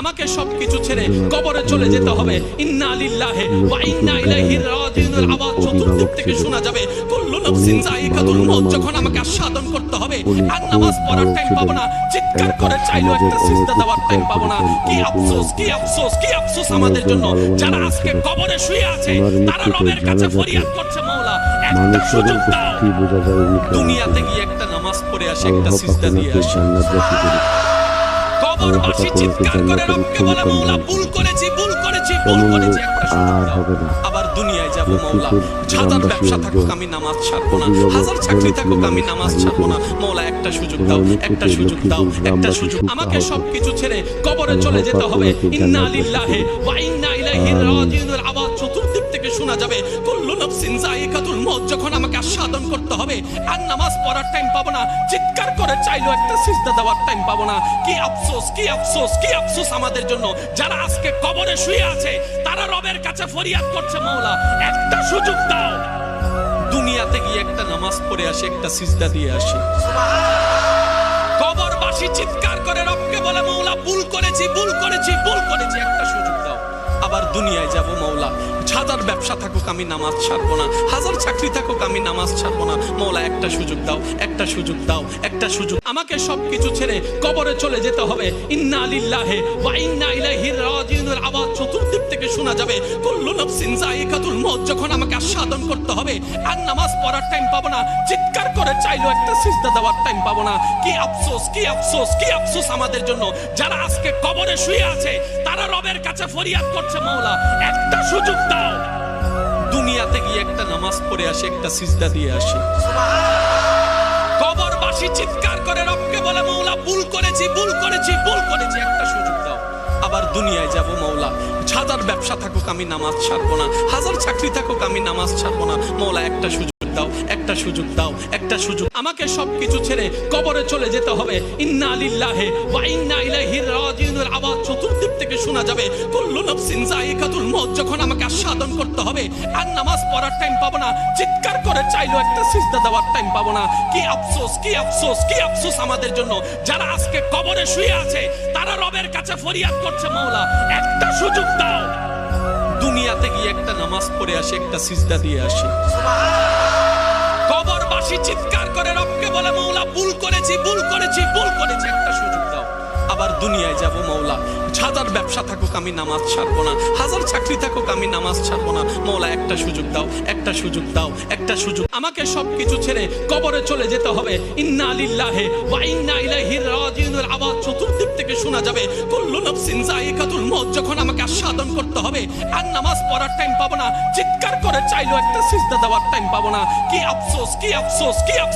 আমাকে সবকিছু ছেড়ে কবরে চলে যেতে হবে। ইন্না লিল্লাহি ওয়া ইন্না ইলাইহি আওয়াজ চতুর্দিক থেকে শোনা যাবে। কুল্লু নাফসিন যায়িকাতুল মউত যখন আমাকে আস্বাদন করতে হবে আর নামাজ পড়ার টাইম পাবো না চিৎকার করে চাইলো একটা সিজদা দেওয়ার টাইম পাবো না। কি আফসোস কি আফসোস কি আফসোস আমাদের জন্য? যারা আজকে কবরে শুয়ে আছে তারা রবের কাছে ফরিয়াদ করছে মাওলা। একটা সুযোগ দাও। দুনিয়াতে গিয়ে একটা নামাজ পড়ে আসে একটা সিজদা দিয়ে আসে। ওনাকে জান্নাতবাসী করুক। কবরবাসী আল্লাহ চিৎকার করে পাক রবকে ওনাকে বলে মৌলা জান্নাতে ভুল করেছি ভুল করেছি ভুল করেছি লোক একটা সুযোগ আর হবে না। আবার দুনিয়ায় যাব মৌলা ছাতার ব্যবসা থাকুক আমি নামাজ ছাড়বো না হাজার চাকরি থাকুক আমি নামাজ ছাড়বো না করেছে। একটা সুযোগ দাও একটা সুযোগ দাও একটা সুযোগ আমাকে সবকিছু ছেড়ে কবরে চলে যেতে হবে ইন্না লিল্লাহি ওয়া ইন্না ইলাইহি আমিন। আওয়াজ চতুর্দিক থেকে শোনা যাবে কুল্লু নাফসিন যায়িকাতুল মউত যখন আমাকে আস্বাদন করতে হবে। আর নামাজ পড়ার টাইম পাবো না। চিৎকার করে চাইলো একটা সিজদা দেওয়ার টাইম পাবো না। কি আফসোস কি আফসোস কি আফসোস আমাদের জন্য। যারা আজকে কবরে শুয়ে আছে, তারা রবের কাছে ফরিয়াদ করছে, মাওলা, একটা সুযোগ দাও। দুনিয়াতে গিয়ে একটা নামাজ পড়ে আসে, একটা সিজদা দিয়ে আসি। কবরবাসী চিৎকার করে রবকে বলে মৌলা ভুল করেছি ভুল করেছি ভুল করেছি। একটা সুযোগ। আবার দুনিয়ায় যাব মৌলা। হাজার ব্যবসা থাকুক আমি নামাজ ছাড়বো না। হাজার চাকরি থাকুক আমি নামাজ ছাড়বো না। মৌলা, একটা সুযোগ দাও, একটা সুযোগ দাও, একটা সুযোগ। আমাকে সবকিছু ছেড়ে কবরে চলে যেতে হবে। ইন্না লিল্লাহি ওয়া ইন্না ইলাইহি রাজিউনের আওয়াজ চতুর্দিক থেকে শোনা যাবে। কুল্লু নাফসিন যায়িকাতুল মউত। যখন আমাকে আস্বাদন করতে হবে, আর নামাজ পড়ার টাইম পাবো না। চিৎকার করে চাইলো একটা সিজদা দেওয়ার টাইম পাবো না। কি আফসোস কি আফসোস কি আফসোস আমাদের জন্য। যারা আজকে কবরে শুয়ে আছে, তারা রবের কাছে ফরিয়াদ করছে। মাওলা, একটা সুযোগ দাও। দুনিয়াতে গিয়ে একটা নামাজ পড়ে আসে, একটা সিজদা দিয়ে আসি। কবরবাসী চিৎকার করে, রবকে বলে মৌলা ভুল করেছি ভুল করেছি ভুল করেছি। একটা সুযোগ দাও। আবার দুনিয়ায় যাব মৌলা হাজার ব্যবসা থাকুক, আমি নামাজ ছাড়বো না। হাজার চাকরি থাকুক, আমি নামাজ ছাড়বো না। মৌলা একটা সুযোগ দাও, একটা সুযোগ দাও, একটা সুযোগ। আমাকে সবকিছু ছেড়ে কবরে চলে যেতে হবে। ইন্না লিল্লাহি ওয়া ইন্না ইলাইহি রাজিউনের আওয়াজ চতুর্দিক থেকে শোনা যাবে, কুল্লু নাফসিন যখন আমাকে আস্বাদন করতে হবে, আর নামাজ পড়ার টাইম পাবো না, চিৎকার করে চাইলো একটা সিজদা দেওয়ার টাইম পাবো না, কি আফসোস কি আফসোস কি আফসোস আমাদের জন্য? যারা আজকে কবরে শুয়ে আছে, তারা রবের কাছে ফরিয়াদ করছে, মাওলা, একটা সুযোগ দাও। দুনিয়াতে গিয়ে একটা নামাজ পড়ে আসে, একটা সিজদা দিয়ে আসি। কবরবাসী চিৎকার করে রবকে বলে মৌলা ভুল করেছি ভুল করেছি ভুল করেছি, একটা সুযোগ দাও। আবার দুনিয়ায় যাব মৌলা। হাজার ব্যবসা থাকুক, আমি নামাজ ছাড়বো না। হাজার চাকরি থাকুক, আমি নামাজ ছাড়বো না। মৌলা, একটা সুযোগ দাও, একটা সুযোগ দাও, একটা সুযোগ। আমাকে সবকিছু ছেড়ে কবরে চলে যেতে হবে। ইন্না লিল্লাহি ওয়া ইন্না ইলাইহি রাজিউনের আওয়াজ চতুর্দিক থেকে শোনা যাবে। যখন আমাকে আস্বাদন করতে হবে। আর নামাজ পড়ার টাইম পাবো না। চিৎকার করে চাইলো একটা সিজদা দেওয়ার টাইম পাবো না। কি আফসোস কি আফসোস কি আফসোস।